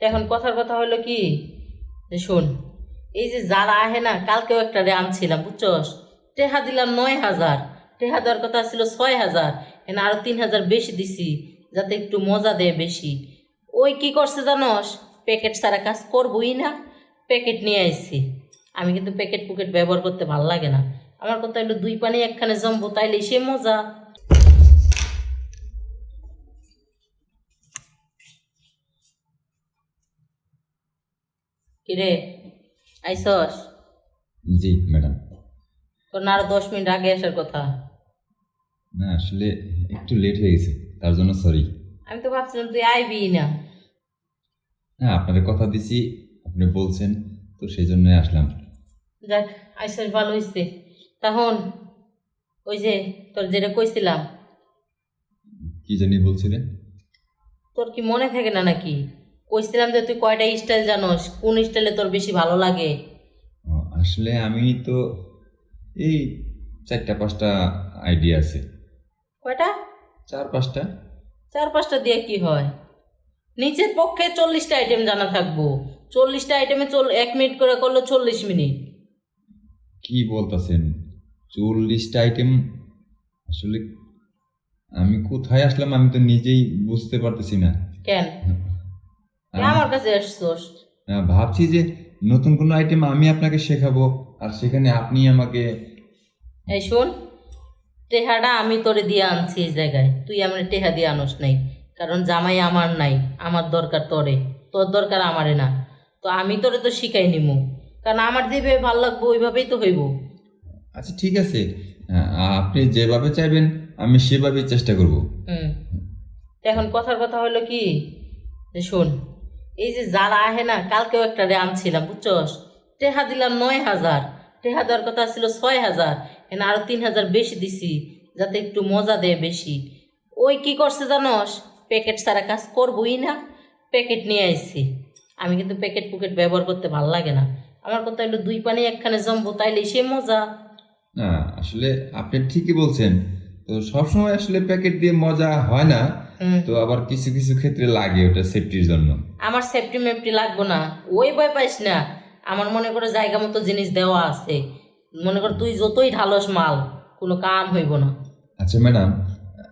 এখন কথার কথা হলো কি? যে শোন, এই যে যারা আহে না, কালকেও একটা রে আনছিলাম, বুঝছস? টেহা দিলাম নয় হাজার। টেহা দেওয়ার কথা ছিল ছয় হাজার। এনে আরও তিন হাজার বেশি দিছি, যাতে একটু মজা দেয় বেশি। ওই কি করছে জানস? প্যাকেট ছাড়া কাজ করবই না। প্যাকেট নিয়ে আইছি। আমি কিন্তু প্যাকেট পুকেট ব্যবহার করতে ভালো লাগে না। আমার কথা হলো দুই পানি, একখানে জমবো, তাইলে সে মজা। কিরে? আইসস? জি ম্যাডাম। তোর না আরও দশ মিনিট আগে আসার কথা। না আসলে একটু লেট হয়ে গেছে তার জন্য সরি আমি তো ভাবছিলাম তুই আইবি না। হ্যাঁ আপনাদের কথা দিছি আপনি বলছেন তো সেই জন্যই আসলাম। যাক আইসস ভালো হয়েছে তখন ওই যে তোর যেটা কইছিলাম। কি জানি বলছিলেন? তোর কি মনে থাকে না নাকি? কইছিলাম যে তুই কয়টা স্টাইল জানোস? কোন স্টাইলে তোর বেশি ভালো লাগে? আসলে আমি তো এই চারটা পাঁচটা আইডিয়া আছে। কয়টা? চার পাঁচটা। চার পাঁচটা দিয়ে কি হয়? নিচের পক্ষে চল্লিশটা আইটেম জানা থাকব। চল্লিশটা আইটেমে চল এক মিনিট করে করল চল্লিশ মিনিট কি বলতেছেন? চল্লিশটা আইটেম আসলে আমি কোথায় আসলাম আমি তো নিজেই বুঝতে পারতেছি না। কেন? আমার কাছে আসছোস আহ, ভাবছি যে নতুন কোনো আইটেম আমি আপনাকে শেখাবো আর সেখানে আপনি আমাকে এই শোন টেহাটা আমি তোরে দিয়ে আনছি এই জায়গায়। তুই আমার টেহা দিয়ে আনস নাই কারণ জামাই আমার নাই আমার দরকার তোরে তোর দরকার আমারে না। তো আমি তোরে তো শিখাই নিমু কারণ আমার যেভাবে ভালো লাগবো ওইভাবেই তো হইব। আচ্ছা ঠিক আছে। আপনি যেভাবে চাইবেন আমি সেভাবেই চেষ্টা করব। হুম। এখন কথার কথা হলো কি? যে শোন এই যে যারা আহে না, কালকেও একটা রে আনছিলাম বুঝছস টেহা দিলাম নয় হাজার। টেহা দেওয়ার কথা ছিল ছয় হাজার। এনে আরও তিন হাজার বেশি দিছি, যাতে একটু মজা দেয় বেশি। ওই কি করছে জানস প্যাকেট ছাড়া কাজ করবই না। প্যাকেট নিয়ে আইছি। আমি কিন্তু প্যাকেট পুকেট ব্যবহার করতে ভালো লাগে না। আমার কথা হলো দুই পানি একখানে জমবো, তাইলে সে মজা। না, আসলে আপনি ঠিকই বলছেন। তো সবসময় আসলে প্যাকেট দিয়ে মজা হয় না। তো আবার কিছু কিছু ক্ষেত্রে লাগে ওটা সেফটির জন্য। আমার সেফটি মেফটি লাগবো না। ওই ভয় পাইস না। আমার মনে করে জায়গা মতো জিনিস দেওয়া আছে। মনে কর তুই যতই ঢালস মাল কোনো কাম হইব না। আচ্ছা ম্যাডাম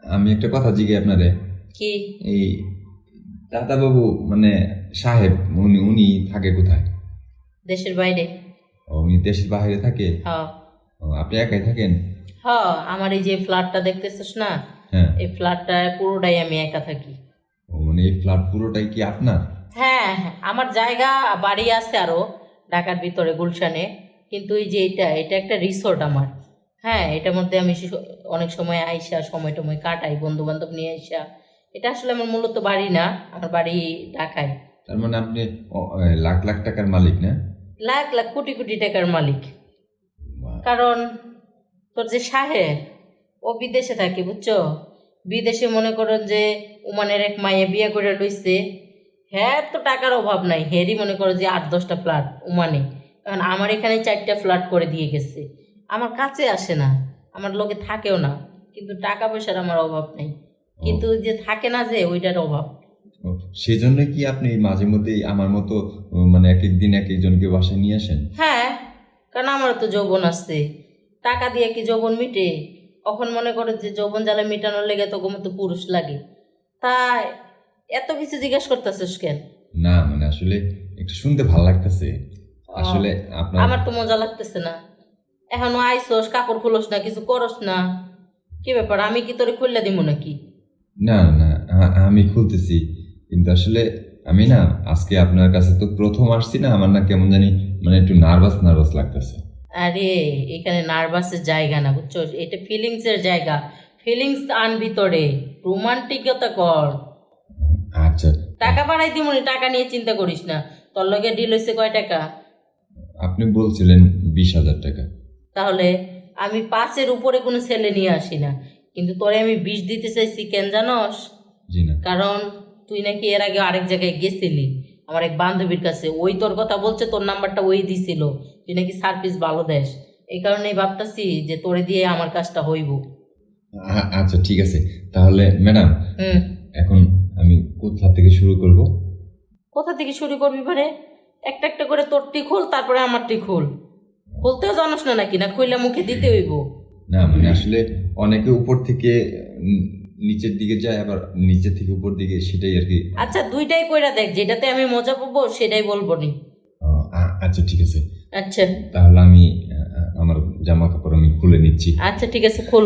আমি একটা কথা জিজ্ঞে আপনারে। কি? এই দাদাবাবু মানে সাহেব উনি উনি থাকে কোথায়? দেশের বাইরে। ও, উনি দেশের বাইরে থাকে? হ ও, আপনি একাই থাকেন? হ আমার এই যে ফ্ল্যাটটা দেখতেছিস না হ্যাঁ। এই ফ্ল্যাটটা পুরোটাই আমি একা থাকি। ও, মানে এই ফ্ল্যাট পুরোটাই কি আপনার? হ্যাঁ হ্যাঁ, আমার জায়গা বাড়ি আছে আরও ঢাকার ভিতরে গুলশানে। কিন্তু এই যে এটা এটা একটা রিসোর্ট আমার। হ্যাঁ এটার মধ্যে আমি অনেক সময় আইসা সময় টময় কাটাই বন্ধু বান্ধব নিয়ে আইসা। এটা আসলে আমার মূলত বাড়ি না আমার বাড়ি ঢাকায়। তার মানে আপনি লাখ লাখ টাকার মালিক না? লাখ লাখ কোটি কোটি টাকার মালিক। কারণ তোর যে সাহেব ও বিদেশে থাকে বুঝছ? বিদেশে মনে করেন যে ওমানের এক মায়ে বিয়ে করে লইছে। হ্যাঁ তো টাকার অভাব নাই। হেরই মনে করো যে আট দশটা ফ্ল্যাট ওমানে। কারণ আমার এখানে চারটা ফ্ল্যাট করে দিয়ে গেছে। আমার কাছে আসে না আমার লোকে থাকেও না। কিন্তু টাকা পয়সার আমার অভাব নেই। কিন্তু যে থাকে না যে ওইটার অভাব। সেজন্য কি আপনি মাঝে মধ্যেই আমার মতো মানে এক এক দিন এক একজনকে বাসায় নিয়ে আসেন? হ্যাঁ কারণ আমারও তো যৌবন আসছে টাকা দিয়ে কি যৌবন মিটে? এখন মনে করে যে যৌবন জ্বালা মিটানোর লেগে তো মতো পুরুষ লাগে? তাই এত কিছু জিজ্ঞেস করতেছিস কেন? না মানে আসলে একটু শুনতে ভালো লাগতেছে। আসলে আপনার আমার তো মজা লাগতেছে না। এখনও আইসোস কাপড় খুলোস না কিছু করস না। কি ব্যাপার আমি কি তোরে খুললে দিব নাকি? না না আমি খুলতেছি। কিন্তু আসলে আমি না আজকে আপনার কাছে তো প্রথম আসছি না আমার না কেমন জানি মানে একটু নার্ভাস নার্ভাস লাগতেছে। আরে এখানে নার্ভাসের জায়গা না বুঝছ? এটা ফিলিংসের জায়গা। ফিলিংস আন ভিতরে রোমান্টিকতা কর। আচ্ছা। টাকা বাড়াই দিমনি টাকা নিয়ে চিন্তা করিস না। তোর লগে ডিল হয়েছে কয় টাকা? আপনি বলছিলেন বিশ হাজার টাকা। তাহলে আমি পাঁচের উপরে কোনো ছেলে নিয়ে আসি না। কিন্তু তোরে আমি বিষ দিতে চাইছি কেন জানস? জি না। কারণ তুই নাকি এর আগে আরেক জায়গায় গেছিলি। আমার এক বান্ধবীর কাছে ওই তোর কথা বলছে তোর নাম্বারটা ওই দিছিল। তুই নাকি সার্ভিস ভালো দেস। এই কারণেই ভাবতাছি যে তোরে দিয়ে আমার কাজটা হইব। আচ্ছা ঠিক আছে। তাহলে ম্যাডাম এখন আমি কোথা থেকে শুরু করব? কোথা থেকে শুরু করবি মানে? একটা একটা করে তোরটি খোল তারপরে আমারটি খোল। খুলতেও জানোস না নাকি? না খুইলে মুখে দিতে হইব। না মানে আসলে অনেকে উপর থেকে নিচের দিকে যায় আবার নিচে থেকে উপর দিকে সেটাই আর কি। আচ্ছা দুইটাই কইরা দেখ যেটাতে আমি মজা পাবো সেটাই বলব নি। আচ্ছা ঠিক আছে। আচ্ছা। তাহলে আমি আমার জামা কাপড় আমি খুলে নিচ্ছি। আচ্ছা ঠিক আছে খোল।